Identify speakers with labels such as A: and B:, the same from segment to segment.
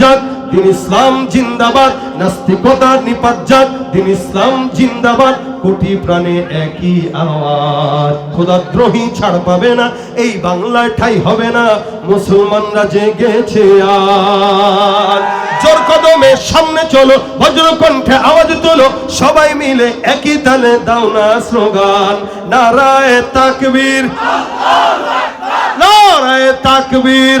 A: যাক দিন ইসলাম জিন্দাবাদ, নাস্তিকতা নিপাত যাক দিন ইসলাম জিন্দাবাদ, কোটি প্রাণে একই আওয়াজ। খোদাদ্রোহী ছাড় পাবে না, এই বাংলায় ঠাই হবে না, মুসলমানরা জেগেছে আর জোর কদমে সামনে চলো বজ্র কণ্ঠে আওয়াজ তোলো, সবাই মিলে একই তালে দাও না স্লোগান। নারায় তাকবীর নারায় তাকবীর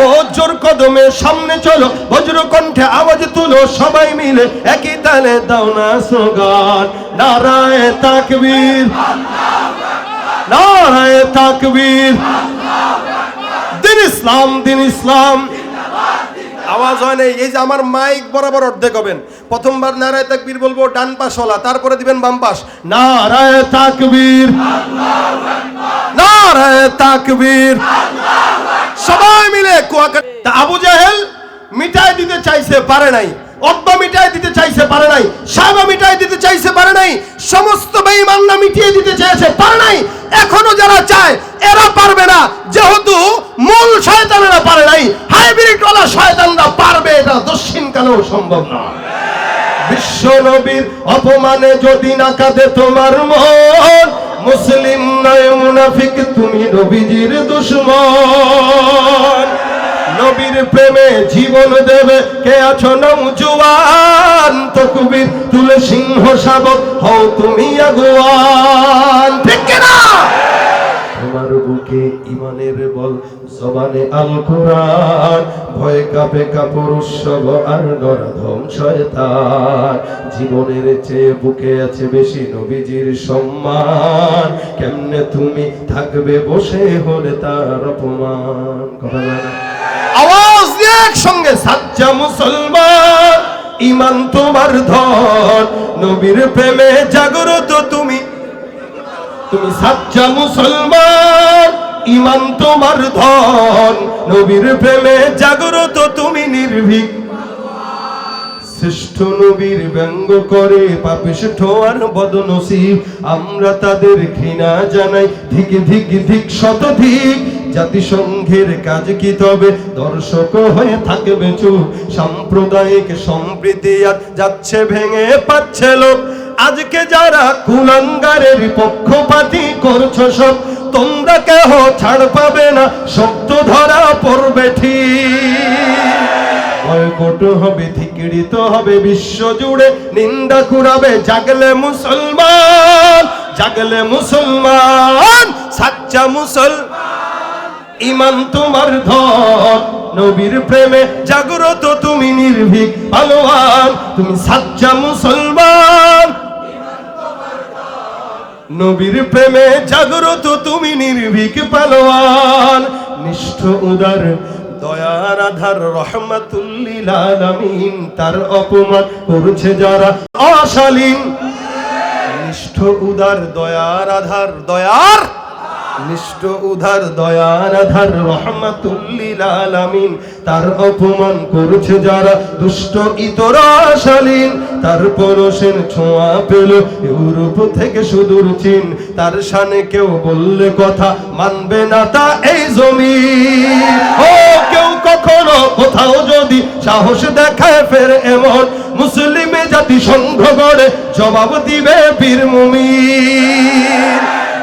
A: ও জোর কদমে সামনে চলো, বজ্র কণ্ঠে আওয়াজ তুলো, সবাই মিলে একই তালে দাও না স্লোগান নারায় তাকবীর নারায় তাকবীর। দিন ইসলাম দিন ইসলাম। আওয়াজ হয় নাই এই যে আমার মাইক বরাবর অর্ধেক হবেন। প্রথমবার নারায় তাকবীর বলব, ডান পাশ হলা, তারপরে দিবেন বাম পাশ। নারায় তাকবীর নারায় তাকবীর। সবাই মিলে কুয়াকাটা আবু জাহেল মিটাই দিতে চাইছে, পারে নাই। এখনও যারা চায়, এরা পারবে না। যেহেতু মূল পারে নাই পারবে সম্ভব বিশ্ব নবীর অপমানে যদি না কাঁদে তোমার মন মুসলিম নয়, মুনাফিক, তুমি নবীজির দুশ্মন। নবীর প্রেমে জীবন দেবে, কে আছো নৌজুয়ান তকবীর, তুলে সিংহ শাবক হও তুমি আগুয়ান। ঠিক না বুকে ইমানের বল, জবানে আল কোরআন ভয় কাপে কাপড় উৎসব আর নরাধম তার জীবনের চেয়ে বুকে আছে বেশি নবীজির সম্মান। কেমনে তুমি থাকবে বসে হলে তার অপমান? আওয়াজ দিয়ে একসঙ্গে, সাজ্জা মুসলমান ইমান তোমার ধন। নবীর প্রেমে জাগ্রত তুমি। তুমি সাচ্চা মুসলমান ইমান তোমার ধন। নবীর প্রেমে জাগ্রত তুমি নির্ভীক। শ্রেষ্ঠ নবীর ব্যঙ্গ করে পাপিষ্ঠ আর বদনসিব। আমরা তাদের ঘৃণা জানাই, ধিক ধিক ধিক শতধিক। জাতিসংঘের কাজ কি তবে? দর্শক হয়ে থাকবে চুপ। সাম্প্রদায়িক সম্প্রীতি আর যাচ্ছে ভেঙে পাচ্ছে লোক আজকে যারা কুলাঙ্গারের পক্ষপাতি করছ সব তোমরা কেহ ছাড় পাবে না শব্দ ধরা পড়বে ঠিক। হবে ধিকড়িত হবে, বিশ্ব জুড়ে নিন্দা কুড়াবে, জাগলে মুসলমান জাগলে মুসলমান, সাচ্চা মুসল ইমান তোমার ধন, নবীর প্রেমে জাগ্রত তুমি নির্ভীক পালোয়ান তুমি সাচ্চা মুসলমান। নবীর প্রেমে জাগ্রত তুমি নির্ভীক পালোয়ান, নিষ্ঠ উদার, দয়ার আধার, রহমাতুল্লিল আলামিন, তার অপমান করছে যারা অশালীন। নিষ্ঠ উদার, দয়ার আধার, দয়ার নিষ্ঠ উদার দয়ার আধার রহমাতুল্লিল আলামিন। তার অপমান করছে যারা দুষ্ট ইতরাশালীন। তার পরশের ছোঁয়া পেল ইউরোপ থেকে সুদূর চীন। তার শানে কেউ বললে কথা মানবে না তা এই জমি ও কেউ কখনো কোথাও যদি সাহস দেখায় ফের এমন মুসলিমে জাতি সংঘ গড়ে জবাব দিবে বীর মুমির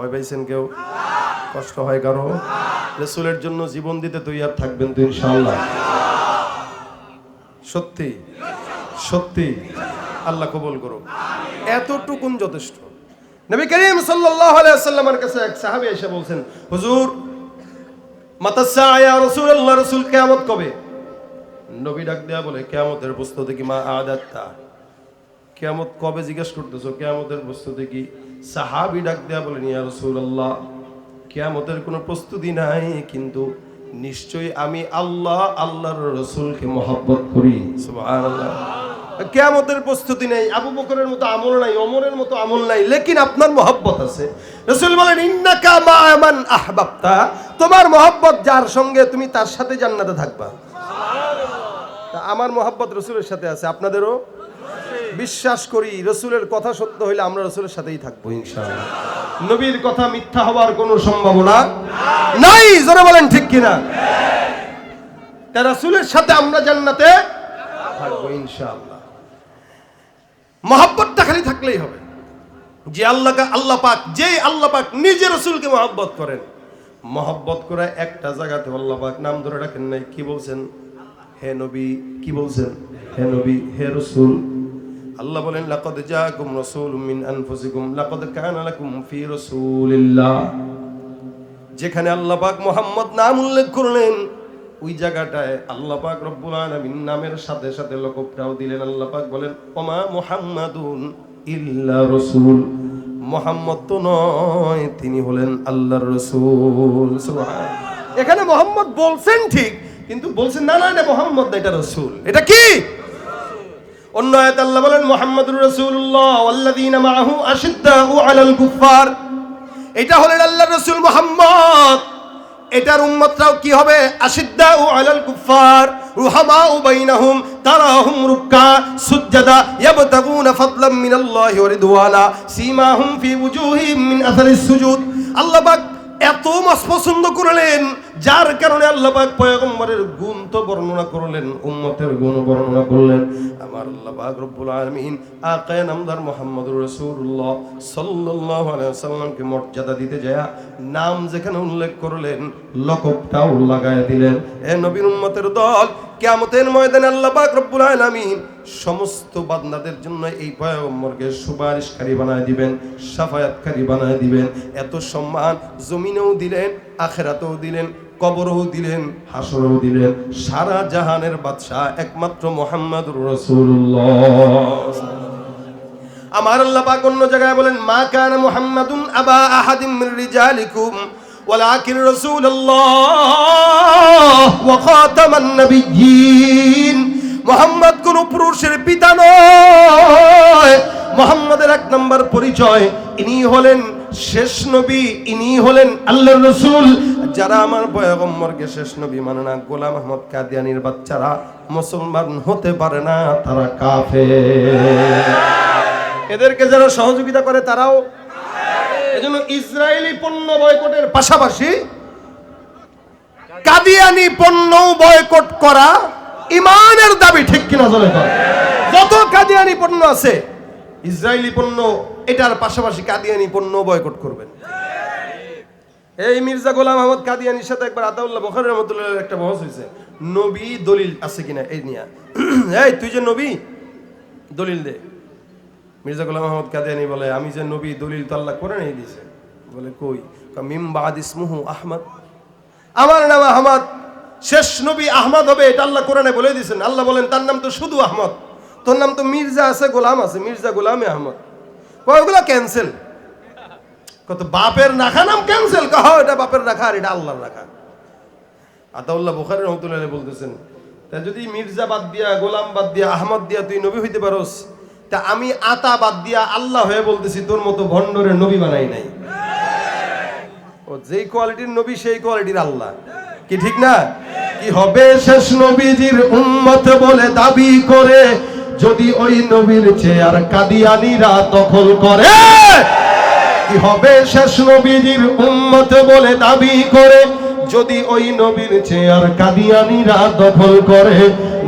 A: ভয় পাইছেন কেউ? কষ্ট হয় কারও? রসুলের জন্য জীবন দিতে তৈরি থাকবেন তো ইনশাআল্লাহ। সত্যি সত্যি, আল্লাহ কবুল করো এতটুকুন যথেষ্ট। নবী করিম সাল্লাল্লাহু আলাইহি ওয়াসাল্লামের কাছে এক এসে বলছেন, হুজুর মাতাসা রাসূলুল্লাহ, রাসূল কিয়ামত কবে? নবী ডাক দেয়া বলে, কিয়ামতের প্রস্তুতি কি মা আদাত্তা। কিয়ামত কবে? জিজ্ঞেস করতেছো, কিয়ামতের প্রস্তুতি কি সাহাবী ডাক দেয়া বলেন, ইয়া রাসূলুল্লাহ, কিয়ামতের কোনো প্রস্তুতি নাই, কিন্তু নিশ্চয়ই আমি আল্লাহ, আল্লাহর রসুলকে মহব্বত করি। কেয়ামতের প্রস্তুতি নেই, আবু বকরের মতো আমল নাই অমরের মতো আমল নাই, লেকিন আপনার মহব্বত আছে। রসুল বলেন, ইন্নাকা মা'মান আহবাবতা, তোমার মহব্বত যার সঙ্গে তুমি তার সাথে জান্নাতে থাকবা। তা আমার মহব্বত রসুলের সাথে আছে, আপনাদেরও? বিশ্বাস করি রসুলের কথা সত্য হইলে আমরা রসুলের সাথেই থাকব ইনশাআল্লাহ। নবীর কথা মিথ্যা হওয়ার কোনো সম্ভাবনা নাই জোরে বলেন ঠিক কিনা? তা রসুলের সাথে আমরা জান্নাতে থাকব ইনশাআল্লাহ। মহব্বতটা খালি থাকলেই হবে। যে আল্লাহ আল্লাহ পাক যে আল্লাহ পাক নিজে রসুলকে মহব্বত করেন মহব্বত করে একটা জায়গাতে আল্লাহ পাক নাম ধরে রাখেন নাই। কি বলছেন? হে নবী কি বলছেন? হে নবী, হে রসুল। আল্লাহ বলেন, লাকাদ জাআকুম রাসূলুম মিন আনফুসিকুম, লাকাদ কানা লাকুম ফি রাসূলিল্লাহ। যেখানে আল্লাহ পাক মোহাম্মদ নাম উল্লেখ করলেন, ওই জায়গাটায় আল্লাহ পাক রব্বুল আলামিন নামের সাথে সাথে লকবটাও দিলেন। আল্লাহ পাক বলেন, ওমা মুহাম্মাদুন ইল্লা রাসূল। মোহাম্মদ তো নয়, তিনি হলেন আল্লাহর রাসূল। এখানে মোহাম্মদ বলছেন ঠিক, কিন্তু বলছেন, না না এটা মোহাম্মদ এটা রসুল। এটা কি? অন্য আয়াত আল্লাহ বলেন, মুহাম্মাদুর রাসূলুল্লাহ ওয়াল্লাযীনা মাআহু আশিদ্দাউ আলাল কুফার এটা হলেন আল্লাহর রাসূল মুহাম্মদ। এটার উম্মতরাও কি হবে? আশিদ্দাউ আলাল কুফার রুহামাউ বাইনাহুম তারাহুম রুক্কা। সুজ্জাদা ইয়াবতাগুনা ফাদলাম মিনাল্লাহি ওয়া রিদওয়ানা। সীমাহুম ফি ওয়ুজুহিহিম মিন আসারিস সুজুদ। আল্লাহ পাক এত মাস পছন্দ করলেন। যার কারণে আল্লাহ পাক পয়গম্বরের গুণ তো বর্ণনা করলেন, উম্মতের গুণ বর্ণনা করলেন। আমার আল্লাহ পাক রব্বুল আলামিন আকায়ে নামদার মুহাম্মদুর রাসূলুল্লাহ সাল্লাল্লাহু আলাইহি ওয়াসাল্লামকে মর্যাদা দিতে যায় নাম যেখানে উল্লেখ করলেন লকবটাও লাগায় দিলেন। এ নবীর উম্মতের দল, কিয়ামতের ময়দানে আল্লাহ পাক রব্বুল আলামিন সমস্ত বান্দাদের জন্য এই পয়গম্বরকে সুপারিশকারী বানায় দিবেন, সাফায়াতকারী বানায় দিবেন। এত সম্মান জমিনেও দিলেন, আখেরাতেও দিলেন কবরও দিলেন, হাসরেও দিলেন। সারা জাহানের বাদশাহ একমাত্র মোহাম্মদ রাসূলুল্লাহ। আমার আল্লাহ পাক অন্য জায়গায় বলেন, মা কানা মুহাম্মাদুন আবা আহাদিম মির রিজালিকুম, ওয়ালাকিন রাসূলুল্লাহ ওয়া খাতামান নাবিয়্যিন। মুহাম্মদ কোন পুরুষের পিতা নয়, মুহাম্মাদের এক নম্বর পরিচয়। ইনি হলেন শেষ নবী ইনি হলেন আল্লাহর রসুল। যারা আমার পয়গম্বরকে শেষ নবী মানে না, গোলাম আহমদ কাদিয়ানির বাচ্চারা মুসলমান হতে পারে না, তারা কাফের। এদেরকে যারা সহযোগিতা করে তারাও। এজন্য ইসরায়েলি পণ্য বয়কটের পাশাপাশি কাদিয়ানি পণ্য বয়কট করা ইমানের দাবি ঠিক কিনা চলে যত কাদিয়ানি পণ্য আছে, ইসরায়েলি পণ্য এটার পাশাপাশি কাদিয়ানি পণ্য বয়কট করবেন। এই মির্জা গোলাম আহমদ কাদিয়ানির সাথে একবার আতাউল্লাহ বখার রহমতুল্লাহ একটা বহস হয়েছে। নবী দলিল আছে কিনা এই নিয়া। এই, তুই যে নবী, দলিল দে। মির্জা গোলাম আহমদ কাদিয়ানি বলে, আমি যে নবী, দলিল তো আল্লাহ করে নেই দিছে বলে, কই? মিম বাদ ইসমুহু আহমদ। আমার নাম আহমদ। শেষ নবী আহমদ হবে, এটা আল্লাহ কোরআনে বলে দিয়েছেন। আল্লাহ বলেন, তার নাম তো শুধু আহমদ। তোর নাম তো মির্জা আছে, গোলাম আছে। মির্জা গোলামে আহমদ। ওগুলো ক্যান্সেল কত বাপের রাখা নাম ক্যান্সেল কহ এটা বাপের রাখা আর এটা আল্লাহর রাখা আতাউল্লাহ বুখারী রহমতুল্লাহ বলতেছেন, তা যদি মির্জা বাদ দিয়া, গোলাম বাদ দিয়া, আহমদ দিয়া তুই নবী হইতে পারোস, তা আমি আতা বাদ দিয়া আল্লাহ হয়ে বলতেছি, তোর মতো ভণ্ডরের নবী বানাই নাই। ও, যেই কোয়ালিটির নবী, সেই কোয়ালিটির আল্লাহ। কি ঠিক না? কি হবে শেষ নবীজির উম্মত বলে দাবি করে যদি ওই নবীর চেয়ার কাদিয়ানিরা দখল করে, কি হবে শেষ নবীজির উম্মত বলে দাবি করে? যদি ওই নবীর চেয়ার কাদিয়ানিরা দখল করে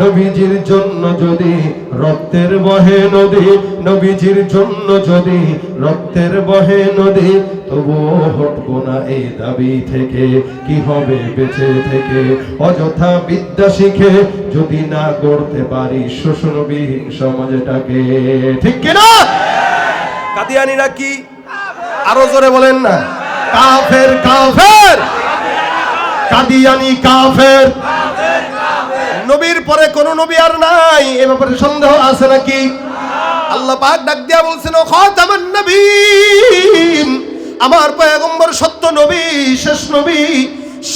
A: নবীজির জন্য যদি রক্তের বহে নদী নবীজির জন্য যদি রক্তের বহে নদী তবুও হটবো না এই দাবি থেকে। কি হবে বেঁচে থেকে? অযথা বিদ্যা শিখে যদি না গড়তে পারি শোষণবিহীন সমাজটাকে। ঠিক কিনা? কাদিয়ানিরা কি আরও জোরে বলেন না? কাফের কাফের! কাদিয়ানি কাফের। নবীর পরে কোন নবী আর নাই এ ব্যাপারে সন্দেহ আছে নাকি? আল্লাহ পাক ডাক দিয়া বলছেন খাতামান নবীন আমার পয়গম্বর সত্য নবী শেষ নবী।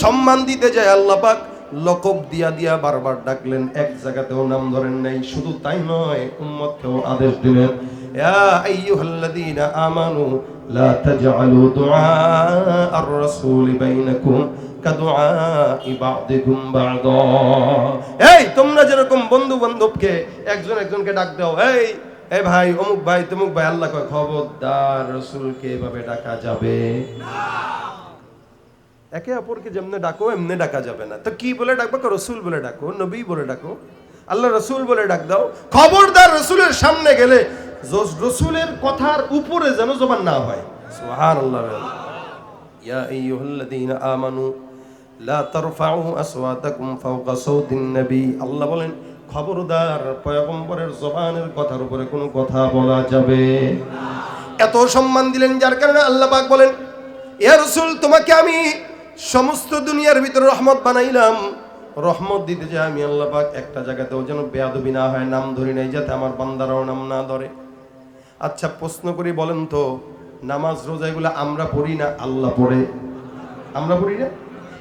A: সম্মান দিতে যায় আল্লাহ পাক লকব দিয়া দিয়া বারবার ডাকলেন এক জায়গাতেও নাম ধরেন নাই শুধু তাই নয় উম্মতকেও আদেশ দিলেন ইয়া আইয়ুহাল্লাযীনা আমানু লা তাজআলু দুআ আর-রাসূলি বাইনাকুম কাদুআই বা'দিকুম বা'দা এই, তোমরা যেরকম বন্ধু বান্ধবকে একজন একজনকে ডাক দাও, এই এই ভাই, অমুক ভাই, তমুক ভাই, আল্লাহ কয়, খবরদার রসুলকে এভাবে ডাকা যাবে? একে অপরকে যেমনে ডাকো, এমনি ডাকা যাবে না। তো কি বলে ডাকবো? রসুল বলে ডাকো, নবী বলে ডাকো, আল্লাহ রসুল বলে ডাক দাও। খবরদার রসুলের সামনে গেলে রসুলের কথার উপরে যেন জবান না হয়। ইয়া আইয়ুহাল্লাযীনা আমানু লা তারফাউ আসওয়াতাকুম ফাওকা সাউতিন নবী। আল্লাহ বলেন, খবরদার পয়গম্বরের জবানের কথার উপরে কোনো কথা বলা যাবে এত সম্মান দিলেন যার কারণে আল্লাহ পাক বলেন ইয়া রাসূল, তোমাকে আমি সমস্ত দুনিয়ার ভিতরে রহমত বানাইলাম। রহমত দিতে চাই আমি আল্লাহ পাক একটা জায়গাতেও যেন বেয়াদবি না হয়, নাম ধরি নাই, যাতে আমার বান্দারাও নাম না ধরে। আচ্ছা প্রশ্ন করি বলেন তো, নামাজ রোজা এগুলো আমরা পড়ি না আল্লাহ পড়ে? আমরা পড়ি না?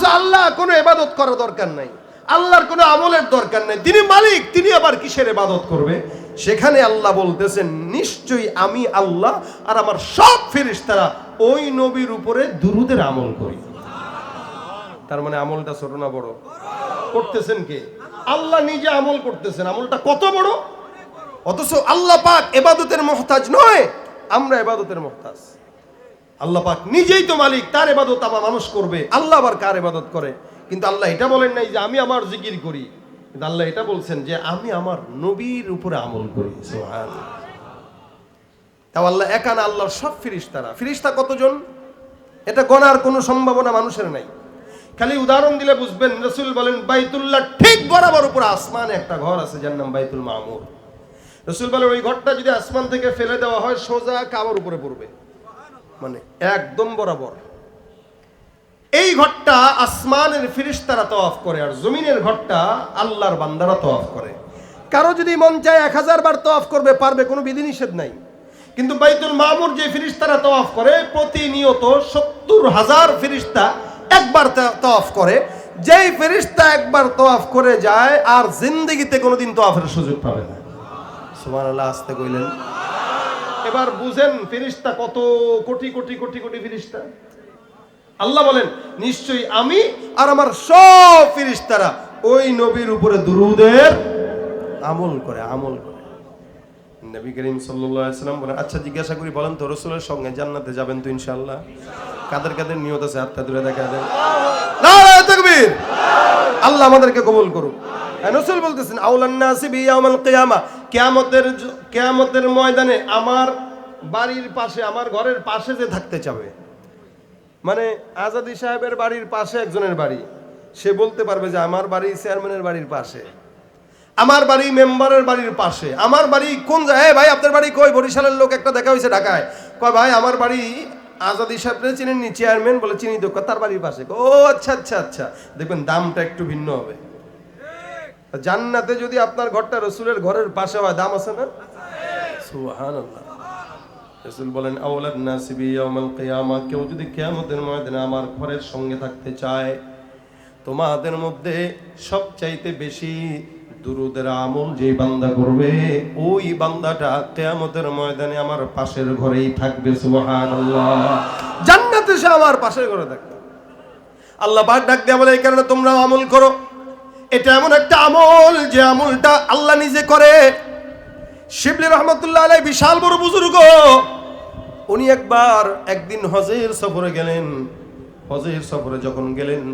A: অথচ আল্লাহ কোনো এবাদত করার দরকার নাই। আল্লাহর কোনো আমলের দরকার নাই। তিনি মালিক, তিনি আবার কিসের এবাদত করবে? সেখানে আল্লাহ বলতেছেন, নিশ্চয়ই আমি আল্লাহ আর আমার সব ফেরেশতারা ওই নবীর উপরে দুরুদের আমল করি। তার মানে আমলটা ছোট না বড়? করতেছেন কে? আল্লাহ নিজে আমল করতেছেন। আমলটা কত বড়? অথচ আল্লাহ পাক এবাদতের মহতাজ নয়, আমরা এবাদতের মহতাজ। আল্লাহ পাক নিজেই তো মালিক, তার এবাদত আবার মানুষ করবে। আল্লাহ আবার কার এবাদত করে? কিন্তু আল্লাহ এটা বলেন নাই যে আমি আমার জিকির করি। কিন্তু আল্লাহ এটা বলছেন যে আমি আমার নবীর উপরে আমল করি। তাও আল্লাহ একা না, আল্লাহর সব ফিরিস্তারা। ফিরিস্তা কতজন? এটা গণার কোনো সম্ভাবনা মানুষের নাই। খালি উদাহরণ দিলে বুঝবেন, রসুল বলেন, বাইতুল্লাহ ঠিক বরাবর উপরে আসমানে একটা ঘর আছে, যার নাম বাইতুল মামুর। রসুল বলেন, ওই ঘরটা যদি আসমান থেকে ফেলে দেওয়া হয়, সোজা কাবার উপরে পড়বে। মানে একদম বরাবর। এই ঘরটা আসমানের ফিরিস্তারা তওয়াফ করে আর জমিনের ঘরটা আল্লাহর বান্দারা তওয়াফ করে। কারও যদি মন চায় এক হাজার বার তওয়াফ করবে, পারবে, কোনো বিধিনিষেধ নাই। কিন্তু বাইতুল মামুর যে ফিরিস্তারা তওয়াফ করে, প্রতিনিয়ত সত্তর হাজার ফিরিস্তা একবার তওয়াফ করে। যেই ফিরিস্তা একবার তওয়াফ করে যায়, আর জিন্দগিতে কোনোদিন তওয়াফের সুযোগ পাবে না। সুবহানাল্লাহ, আসতে কইলেন। এবার বুঝেন ফিরিস্তা কত কোটি কোটি কোটি কোটি ফিরিস্তা? আল্লাহ বলেন নিশ্চয়ই আমি আর আমার সব ফিরিস্তারা ওই নবীর উপরে দুরুদের আমল করে আমল করে। নবী করিম সাল্লাম বলেন আচ্ছা জিজ্ঞাসা করি বলেন তো রসুলের সঙ্গে জান্নাতে যাবেন তো ইনশাল্লাহ কাদের কাদের নিয়ত আছে? দূরে দেখা দেন। আল্লাহ আমাদেরকে কবুল করুক। হ্যাঁ, রসুল বলতেছেন আউলান্নাসি বিয়াউমাল কিয়ামা। কিয়ামতের কেয়ামতের ময়দানে আমার বাড়ির পাশে, আমার ঘরের পাশে যে থাকতে চাবে মানে আজাদি সাহেবের বাড়ির পাশে একজনের বাড়ি, সে বলতে পারবে যে আমার বাড়ি চেয়ারম্যানের বাড়ির পাশে, আমার বাড়ি মেম্বারের বাড়ির পাশে, আমার বাড়ি কোন জায়গায় ভাই, আপনার বাড়ি কই? বরিশালের লোক একটা দেখা হয়েছে ঢাকায়, কয়, ভাই, আমার বাড়ি আজাদি সাহেবরে চিনেননি, চেয়ারম্যান বলে চিনি তো তার বাড়ির পাশে। ও আচ্ছা আচ্ছা আচ্ছা দেখবেন দামটা একটু ভিন্ন হবে। জান্নাতে যদি আপনার ঘরটা রসুলের ঘরের পাশে হয় দাম আছে না? সুবহানাল্লাহ। রসুল বলেন আওলাদ নাসিবি ইয়াউমাল কিয়ামা? কেউ যদি কিয়ামতের ময়দানে আমার ঘরের সঙ্গে থাকতে চায় তোমাদের মধ্যে সবচাইতে বেশি দুরুদের আমল যে বান্দা করবে ওই বান্দাটা কিয়ামতের ময়দানে আমার পাশের ঘরেই থাকবে সুবহানাল্লাহ। জান্নাতে সে আমার পাশের ঘরে থাকবে। আল্লাহ পাক ডাক দেয়া বলে এই কারণে তোমরা আমল করো। এটা এমন একটা আমল যে আমলটা আল্লাহ নিজে করে। শিবলি রহমতুল্লাহ আলাই বিশাল বড় বুজুর্গ। উনি একবার একদিন হজের সফরে গেলেন। হজের সফরে যখন গেলেন,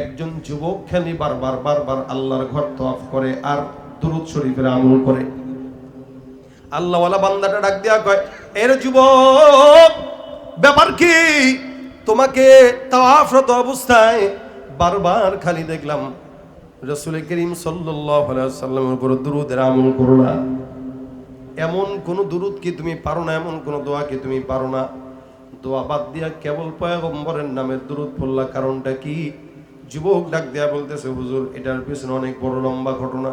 A: একজন যুবক খালি বারবার বারবার আল্লাহর ঘর তফ করে আর দুরুদ শরীফের আমল করে। আল্লাহওয়ালা বান্দাটা ডাক দেওয়া কয়, এর যুবক, ব্যাপার কি? তোমাকে তাওয়াফরত অবস্থায় বারবার খালি দেখলাম রসুল করিম সাল্লামের উপর দুরুদের আমল করো না। এমন কোন দুরুদ কি তুমি পারো না? এমন কোন দোয়া কি তুমি পারো না? দোয়া বাদ দিয়া কেবল পয়গম্বরের নামের দুরুদ পড়লা। কারণটা কি? যুবক ডাক দেয়া বলতেছে, হুজুর, এটার পিছনে অনেক বড় লম্বা ঘটনা।